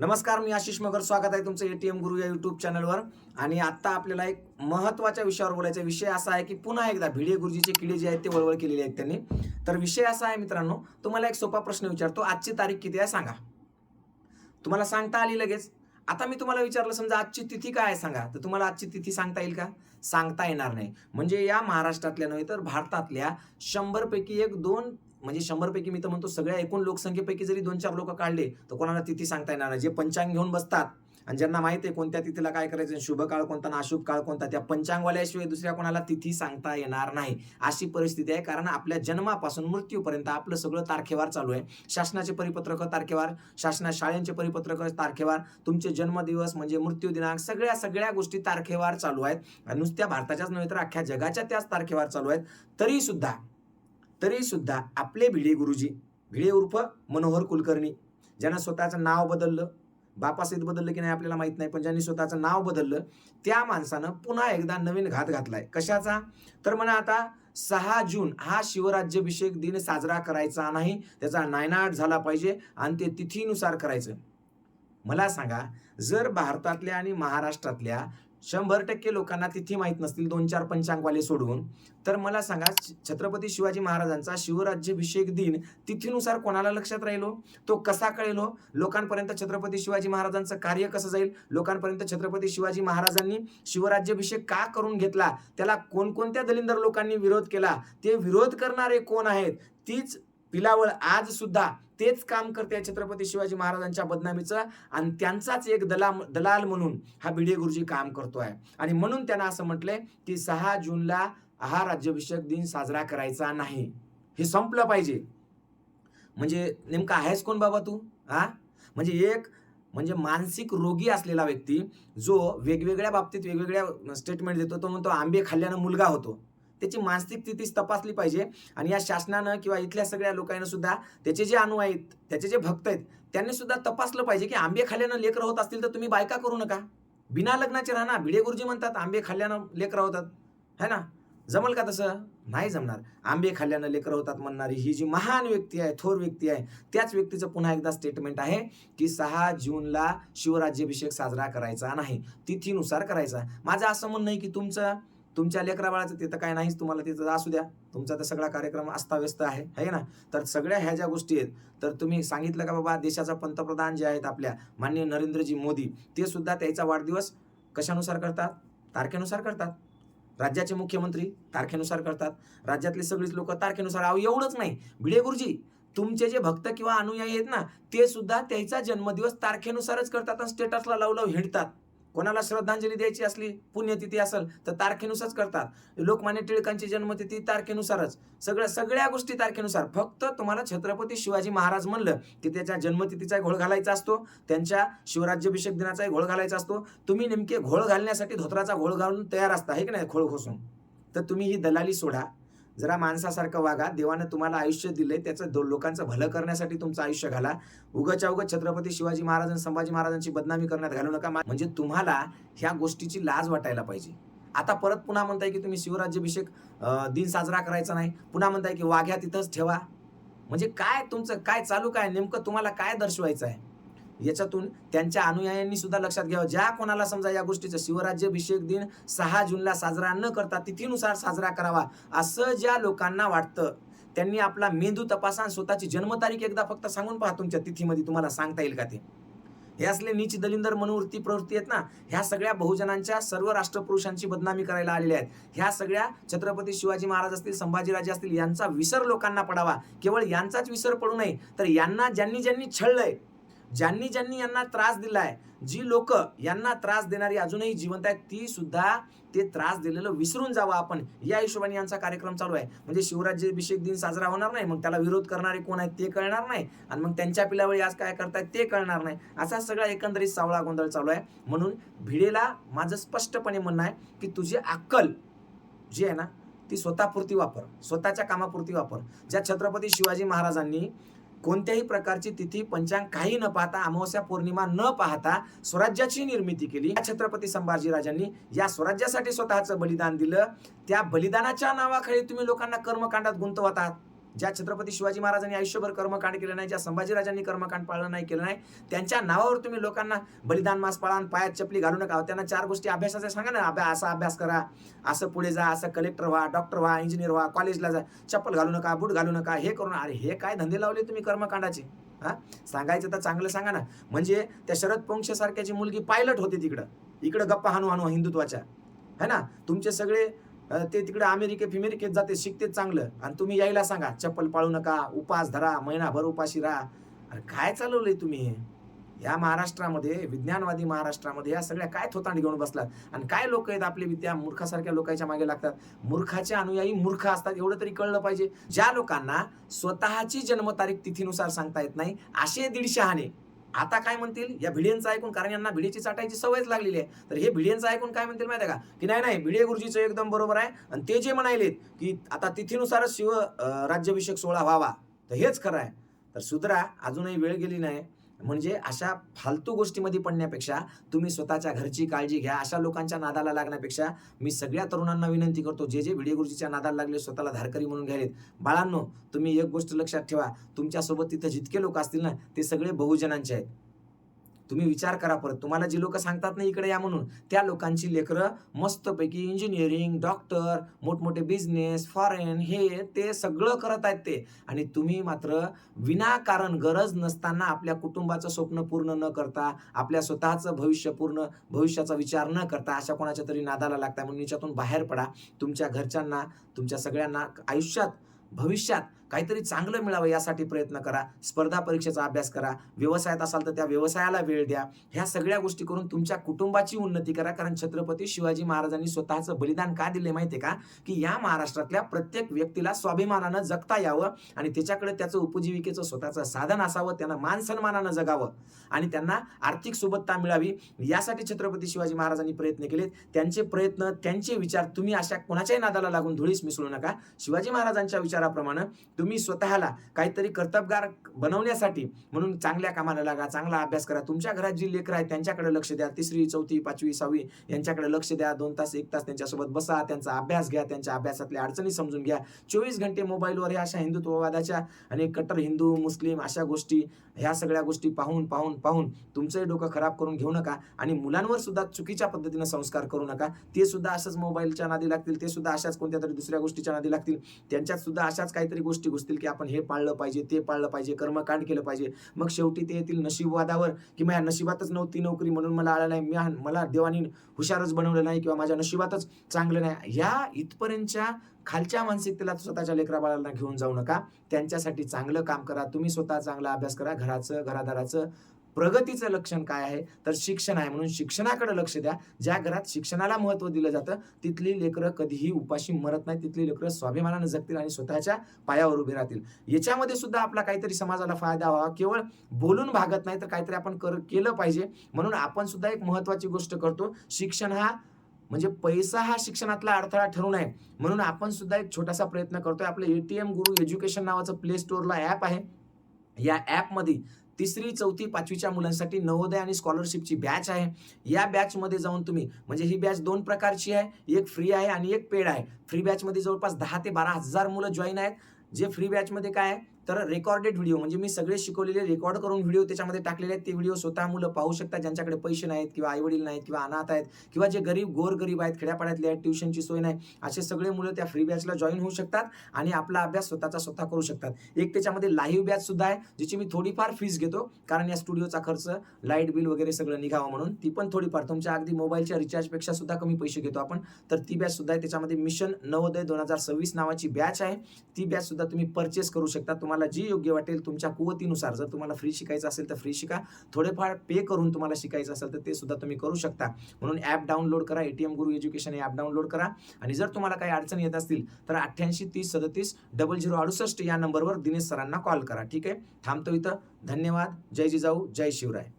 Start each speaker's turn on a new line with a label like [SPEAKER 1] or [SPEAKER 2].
[SPEAKER 1] नमस्कार मी आशिष मगर. स्वागत आहे तुमचं एटीएम गुरु या युट्यूब चॅनलवर आणि आत्ता आपल्याला एक महत्त्वाच्या विषयावर बोलायचा विषय असा आहे की पुन्हा एकदा भिडे गुरुजीचे किडे जे आहेत ते वळवळ केलेले आहेत त्यांनी. तर विषय असा आहे मित्रांनो तुम्हाला एक सोपा प्रश्न विचारतो. आजची तारीख किती आहे सांगा. तुम्हाला सांगता आली लगेच. आता मी तुम्हाला विचारलं समजा आजची तिथी काय आहे सांगा. तर तुम्हाला आजची तिथी सांगता येईल का? सांगता येणार नाही. म्हणजे या महाराष्ट्रातल्या नव्हे तर भारतातल्या शंभरपैकी एक दोन म्हणजे शंभरपैकी मी तर म्हणतो सगळ्या एकूण लोकसंख्येपैकी जरी दोन चार लोक काढले तर कोणाला तिथी सांगता येणार नाही. जे पंचांग घेऊन बसतात आणि ज्यांना माहिती आहे कोणत्या तिथीला काय करायचं शुभ काळ कोणता नाशुभ काळ कोणता त्या पंचांगवाल्याशिवाय दुसऱ्या कोणाला तिथी सांगता येणार नाही. अशी परिस्थिती आहे. कारण आपल्या जन्मापासून मृत्यूपर्यंत आपलं सगळं तारखेवार चालू आहे. शासनाचे परिपत्रक तारखेवार शासना शाळेंचे परिपत्रक तारखेवार तुमचे जन्मदिवस म्हणजे मृत्यू दिनांक सगळ्या सगळ्या गोष्टी तारखेवार चालू आहेत. नुसत्या भारताच्याच नव्हे तर अख्ख्या जगाच्या त्याच तारखेवार चालू आहेत. तरी सुद्धा तरी सुद्धा आपले भिडे गुरुजी भिडे उर्फ मनोहर कुलकर्णी ज्यांना स्वतःचं नाव बदललं बापासहित बदललं की नाही आपल्याला माहीत नाही पण ज्यांनी स्वतःचं नाव बदललं त्या माणसानं पुन्हा एकदा नवीन घात घातलाय. कशाचा? तर म्हणा आता सहा जून हा शिवराज्याभिषेक दिन साजरा करायचा नाही त्याचा नायनाट झाला पाहिजे आणि ते तिथीनुसार करायचं. मला सांगा जर भारतातल्या आणि महाराष्ट्रातल्या शंभर टक्के लोकांना तिथे माहीत नसतील दोन चार पंचांगवाले सोडून. तर मला सांगा छत्रपती शिवाजी महाराजांचा शिवराज्याभिषेक दिन तिथीनुसार कोणाला लक्षात राहिलो? तो कसा कळेलो? लोकांपर्यंत छत्रपती शिवाजी महाराजांचं कार्य कसं जाईल? लोकांपर्यंत छत्रपती शिवाजी महाराजांनी शिवराज्याभिषेक का करून घेतला? त्याला कोणकोणत्या दलिंदर लोकांनी विरोध केला? ते विरोध करणारे कोण आहेत? तीच पिलावळ आज सुद्धा तेच काम करते छत्रपती शिवाजी महाराजांच्या बदनामीचं. आणि त्यांचाच एक दला दलाल म्हणून हा भिडे गुरुजी काम करतोय. आणि म्हणून त्यांना असं म्हटलंय की सहा जूनला हा राज्याभिषेक दिन साजरा करायचा नाही. हे संपलं पाहिजे. म्हणजे नेमका आहेस कोण बाबा तू? हा? म्हणजे एक म्हणजे मानसिक रोगी असलेला व्यक्ती जो वेगवेगळ्या बाबतीत वेगवेगळ्या स्टेटमेंट देतो. तो म्हणतो आंबे खाल्ल्यानं मुलगा होतो. त्याची मानसिक स्थितीच तपासली पाहिजे. आणि या शासनानं किंवा इथल्या सगळ्या लोकांना सुद्धा त्याचे जे अणू आहेत त्याचे जे भक्त आहेत त्यांनी सुद्धा तपासलं पाहिजे की आंबे खाल्ल्यानं लेकरं होत असतील तर तुम्ही बायका करू नका. बिना लग्नाचे राहा ना भिडे गुरुजी म्हणतात आंबे खाल्ल्यानं लेकरं होतात. है ना? जमल का तसं? नाही जमणार. आंबे खाल्ल्यानं लेकरं होतात म्हणणारी ही जी महान व्यक्ती आहे थोर व्यक्ती आहे त्याच व्यक्तीचं पुन्हा एकदा स्टेटमेंट आहे की सहा जूनला शिवराज्याभिषेक साजरा करायचा नाही. तिथीनुसार करायचा. माझं असं म्हणणं आहे की तुमचं तुमच्या लेकराबाळाचं तिथं काय नाहीच तुम्हाला तिथं असू द्या. तुमचा तर सगळा कार्यक्रम अस्ताव्यस्त आहे है ना? तर सगळ्या ह्या ज्या गोष्टी आहेत तर तुम्ही सांगितलं का बाबा देशाचा पंतप्रधान जे आहेत आपल्या माननीय नरेंद्रजी मोदी ते सुद्धा त्याचा वाढदिवस कशानुसार करतात? तारखेनुसार करतात. राज्याचे मुख्यमंत्री तारखेनुसार करतात. राज्यातले सगळीच लोक तारखेनुसार. अहो एवढंच नाही. भिडे गुरुजी तुमचे जे भक्त किंवा अनुयायी आहेत ना ते सुद्धा त्याचा जन्मदिवस तारखेनुसारच करतात आणि स्टेटसला लावलाव हिंडतात. कोणाला श्रद्धांजली द्यायची असली पुण्यतिथी असेल तर तारखेनुसारच करतात. लोकमान्य टिळकांची जन्मतिथी तारखेनुसारच. सगळ्या सगळ्या गोष्टी तारखेनुसार. फक्त तुम्हाला छत्रपती शिवाजी महाराज म्हणलं की त्याच्या जन्मतिथीचा घोळ घालायचा असतो त्यांच्या शिवराज्याभिषेक दिनाचाही घोळ घालायचा असतो. तुम्ही नेमके घोळ घालण्यासाठी धोत्राचा घोळ घालून तयार असता हे की नाही खोळ घोसून? तर तुम्ही ही दलाली सोडा. जरा माणसासारखं वागा. देवानं तुम्हाला आयुष्य दिले त्याचं दो- लोकांचं भलं करण्यासाठी तुमचं आयुष्य घाला. उगाच्या उगाच छत्रपती शिवाजी महाराज आणि संभाजी महाराजांची बदनामी करण्यात घालू नका. म्हणजे तुम्हाला ह्या गोष्टीची लाज वाटायला पाहिजे. आता परत पुन्हा म्हणताय की तुम्ही शिवराज्याभिषेक दिन साजरा करायचा नाही. पुन्हा म्हणताय की वाघ्या तिथंच ठेवा. म्हणजे काय तुमचं काय चालू काय नेमकं तुम्हाला काय दर्शवायचं आहे? याच्यातून त्यांच्या अनुयायांनी सुद्धा लक्षात घ्यावं. ज्या कोणाला समजा या गोष्टीचं शिवराज्याभिषेक दिन सहा जूनला साजरा न करता तिथीनुसार साजरा करावा असं ज्या लोकांना वाटतं त्यांनी आपला मेंदू तपासा स्वतःची जन्मतारीख एकदा फक्त सांगून पहा तुमच्या तिथीमध्ये तुम्हाला सांगता येईल का ते. हे असले नीच दलिंदर मनोवृत्ती प्रवृत्ती आहेत ना ह्या सगळ्या बहुजनांच्या सर्व राष्ट्रपुरुषांची बदनामी करायला आलेल्या आहेत. ह्या सगळ्या छत्रपती शिवाजी महाराज असतील संभाजीराजे असतील यांचा विसर लोकांना पडावा. केवळ यांचाच विसर पडू नये तर यांना ज्यांनी ज्यांनी छळलंय ज्यांनी ज्यांनी यांना त्रास दिलाय जी लोक यांना त्रास देणारी अजूनही जिवंत आहेत ती सुद्धा ते त्रास दिलेलं विसरून जावं आपण. या हिशोबाने यांचा कार्यक्रम चालू आहे. म्हणजे शिवराज्याभिषेक दिन साजरा होणार नाही मग त्याला विरोध करणारे कोण आहेत ते कळणार नाही. आणि मग त्यांच्या पिलावळी आज काय करतायत ते कळणार नाही. असा सगळा एकंदरीत सावळा गोंधळ चालू आहे. म्हणून भिडेला माझं स्पष्टपणे म्हणणं आहे की तुझी अक्कल जी आहे ना ती स्वतःपुरती वापर. स्वतःच्या कामापुरती वापर. ज्या छत्रपती शिवाजी महाराजांनी कोणत्याही प्रकारची तिथी पंचांग काही न पाहता अमावस्या पौर्णिमा न पाहता स्वराज्याची निर्मिती केली. या छत्रपती संभाजीराजांनी या स्वराज्यासाठी स्वतःचं बलिदान दिलं. त्या बलिदानाच्या नावाखाली तुम्ही लोकांना कर्मकांडात गुंतवत आहात. ज्या छत्रपती शिवाजी महाराजांनी आयुष्यभर कर्मकांड केलं नाही ज्या संभाजीराजांनी कर्मकांड पाळलं नाही केलं नाही त्यांच्या नावावर तुम्ही लोकांना बलिदान मास पाळा आणि पायात चपली घालू नका. त्यांना चार गोष्टी अभ्यासाच्या सांगा ना. अभ्यास असा अभ्यास करा. असं पुढे जा असं कलेक्टर व्हा डॉक्टर व्हा इंजिनियर व्हा कॉलेजला जा. चप्पल घालू नका बूट घालू नका हे करू अरे हे काय धंदे लावले तुम्ही कर्मकांडाचे? हा? सांगायचं तर चांगलं सांगा ना. म्हणजे त्या शरद पोंक्षसारख्याची मुलगी पायलट होती तिकडं. इकडं गप्पा हानू हानू हिंदुत्वाच्या. है ना? तुमचे सगळे ते तिकडे अमेरिके फिमेरिकेत जाते शिकते चांगलं. आणि तुम्ही यायला सांगा चप्पल पाळू नका उपास धरा महिनाभर उपाशी राहा. अरे काय चालवलंय तुम्ही? या महाराष्ट्रामध्ये विज्ञानवादी महाराष्ट्रामध्ये या सगळ्या काय थोतांड घेऊन बसलात? आणि काय लोक आहेत आपले विद्या मूर्खासारख्या लोकांच्या मागे लागतात? मूर्खाचे अनुयायी मूर्ख असतात एवढं तरी कळलं पाहिजे. ज्या लोकांना स्वतःची जन्मतारीख तिथीनुसार सांगता येत नाही असे दीडशे आता काय म्हणतील? या भिडेंचं ऐकून कारण यांना भिडेची चाटायची सवयच लागलेली आहे. तर हे भिडेंचं ऐकून काय म्हणतील माहिती आहे का? की नाही नाही भिडे गुरुजीचं एकदम बरोबर आहे. आणि ते जे म्हणायलेत की आता तिथीनुसारच शिव राज्याभिषेक सोहळा व्हावा तर हेच खरं आहे. तर सुधरा अजूनही वेळ गेली नाही. म्हणजे अशा फालतू गोष्टीमध्ये पडण्यापेक्षा तुम्ही स्वतःच्या घरची काळजी घ्या अशा लोकांच्या नादाला लागण्यापेक्षा मी सगळ्या तरुणांना विनंती करतो जे जे व्हिडिओ गुरुजीच्या नादाला लागले स्वतःला धारकरी म्हणून घ्यायत बाळांनो तुम्ही एक गोष्ट लक्षात ठेवा तुमच्यासोबत तिथं जितके लोक असतील ना ते सगळे बहुजनांचे आहेत. तुम्ही विचार करा परत. तुम्हाला जी लोक सांगतात ना इकडे या म्हणून त्या लोकांची लेकरं मस्तपैकी इंजिनिअरिंग डॉक्टर मोठमोठे बिझनेस फॉरेन हे ते सगळं करत आहेत ते. आणि तुम्ही मात्र विनाकारण गरज नसताना आपल्या कुटुंबाचं स्वप्न पूर्ण न करता आपल्या स्वतःचं भविष्य पूर्ण भविष्याचा विचार न करता अशा कोणाच्या तरी नादाला लागता म्हणून याच्यातून बाहेर पडा. तुमच्या घरच्यांना तुमच्या सगळ्यांना आयुष्यात भविष्यात काहीतरी चांगलं मिळावं यासाठी प्रयत्न करा. स्पर्धा परीक्षेचा अभ्यास करा. व्यवसायात असाल तर त्या व्यवसायाला वेळ द्या. ह्या सगळ्या गोष्टी करून तुमच्या कुटुंबाची उन्नती करा. कारण छत्रपती शिवाजी महाराजांनी स्वतःचं बलिदान का दिले माहितीये का? की या महाराष्ट्रातल्या प्रत्येक व्यक्तीला स्वाभिमानानं जगता यावं आणि त्याच्याकडे त्याचं उपजीविकेचं स्वतःचं साधन असावं. त्यांना मान सन्मानानं जगावं आणि त्यांना आर्थिक सुबत्ता मिळावी. यासाठी छत्रपती शिवाजी महाराजांनी प्रयत्न केलेत. त्यांचे प्रयत्न त्यांचे विचार तुम्ही अशा कोणाच्याही नादाला लागून धुळीस मिसळू नका. शिवाजी महाराजांच्या विचाराप्रमाणे तुम्ही स्वतःला काहीतरी कर्तबगार बनवण्यासाठी म्हणून चांगल्या कामाला लागा चांगला अभ्यास करा. तुमच्या घरात जी लेकरं आहेत त्यांच्याकडे लक्ष द्या. तिसरी चौथी पाचवी सहावी यांच्याकडे लक्ष द्या. दोन तास एक तास त्यांच्यासोबत बसा. त्यांचा अभ्यास घ्या. त्यांच्या अभ्यासातल्या अडचणी समजून घ्या. चोवीस घंटे मोबाईलवर या अशा हिंदुत्ववादाच्या आणि कट्टर हिंदू मुस्लिम अशा गोष्टी ह्या सगळ्या गोष्टी पाहून पाहून पाहून तुमचंही डोकं खराब करून घेऊ नका आणि मुलांवर सुद्धा चुकीच्या पद्धतीनं संस्कार करू नका. ते सुद्धा अशाच मोबाईलच्या नादी लागतील. ते सुद्धा अशाच कोणत्या तरी दुसऱ्या गोष्टीच्या नादी लागतील. त्यांच्यात सुद्धा अशाच काहीतरी गोष्टी घुसतील की आपण हे पाळलं पाहिजे ते पाळलं पाहिजे कर्मकांड केलं पाहिजे. मग शेवटी ते येतील नशीबवादावर की माझ्या नशिबातच नव्हती नोकरी म्हणून मला आलं नाही मी मला देवानी हुशारच बनवलं नाही किंवा माझ्या नशिबातच चांगलं नाही. ह्या इथपर्यंतच्या खालच्या मानसिकतेला स्वतःच्या लेकरा बाळांना घेऊन जाऊ नका. त्यांच्यासाठी चांगलं काम करा. तुम्ही स्वतः चांगला अभ्यास करा. घराचं घरादाराचं प्रगतीचं लक्षण काय आहे? तर शिक्षण आहे. म्हणून शिक्षणाकडे लक्ष द्या. ज्या घरात शिक्षणाला महत्त्व दिलं जातं तिथली लेकरं कधीही उपाशी मरत नाही तिथली लेकरं स्वाभिमानानं जगतील आणि स्वतःच्या पायावर उभे राहतील. याच्यामध्ये सुद्धा आपला काहीतरी समाजाला फायदा व्हावा. केवळ बोलून भागत नाही तर काहीतरी आपण कर केलं पाहिजे. म्हणून आपण सुद्धा एक महत्त्वाची गोष्ट करतो. शिक्षण हा म्हणजे पैसा हा शिक्षणातला अडथळा ठरू नये. म्हणून आपण सुद्धा एक छोटासा प्रयत्न करतोय. आपलं एटीएम गुरु एज्युकेशन नावाचं प्ले स्टोअरला ॲप आहे. या ॲपमध्ये तिसरी चौथी पाचवीच्या मुलांसाठी नवोदय आणि स्कॉलरशिपची बॅच आहे. या बॅचमध्ये जाऊन तुम्ही म्हणजे ही बॅच दोन प्रकारची आहे. एक फ्री आहे आणि एक पेड आहे. फ्री बॅचमध्ये जवळपास दहा ते बारा हजार मुलं जॉईन आहेत. जे फ्री बॅचमध्ये काय आहे? तर रेकॉर्डेड व्हिडिओ म्हणजे मी सगळे शिकवलेले रेकॉर्ड करून व्हिडिओ त्याच्यामध्ये टाकलेले आहेत. ते व्हिडिओ स्वतः मुलं पाहू शकतात ज्यांच्याकडे पैसे नाहीत किंवा आईवडील नाहीत किंवा अनाथ आहेत किंवा जे गरीब गोर गरीब आहेत खेड्यापाड्यातले आहेत ट्युशनची सोय नाही असे सगळे मुलं त्या फ्री बॅचला जॉईन होऊ शकतात आणि आपला अभ्यास स्वतःचा स्वतः करू शकतात. एक त्याच्यामध्ये लाईव्ह बॅच सुद्धा आहे ज्याची मी थोडीफार फीस घेतो कारण या स्टुडिओचा खर्च लाइट बिल वगैरे सगळं निघावं म्हणून ती पण थोडीफार. तुमच्या अगदी मोबाईलच्या रिचार्जपेक्षा सुद्धा कमी पैसे घेतो आपण. तर ती बॅच सुद्धा आहे त्याच्यामध्ये मिशन नवोदय दोन हजार सव्वीस नावाची बॅच आहे. ती बॅच सुद्धा तुम्ही परचेस करू शकता तुम्हाला तुम्हाला जी योग्य वाटेल तुमच्या कुवतीनुसार जर तुम्हाला फ्री शिकायचं असेल तर फ्री शिका. थोडेफार पे करून तुम्हाला शिकायचं असेल तर ते सुद्धा तुम्ही करू शकता. म्हणून ॲप डाउनलोड करा एटीएम गुरु एज्युकेशन हे ॲप डाउनलोड करा. आणि जर तुम्हाला काही अडचण येत असतील तर अठ्ठ्याऐंशी तीस सदतीस डबल झिरो अडुसष्ट या नंबरवर दिनेश सरांना कॉल करा. ठीक आहे? थांबतो इथं. धन्यवाद. जय जिजाऊ. जय शिवराय.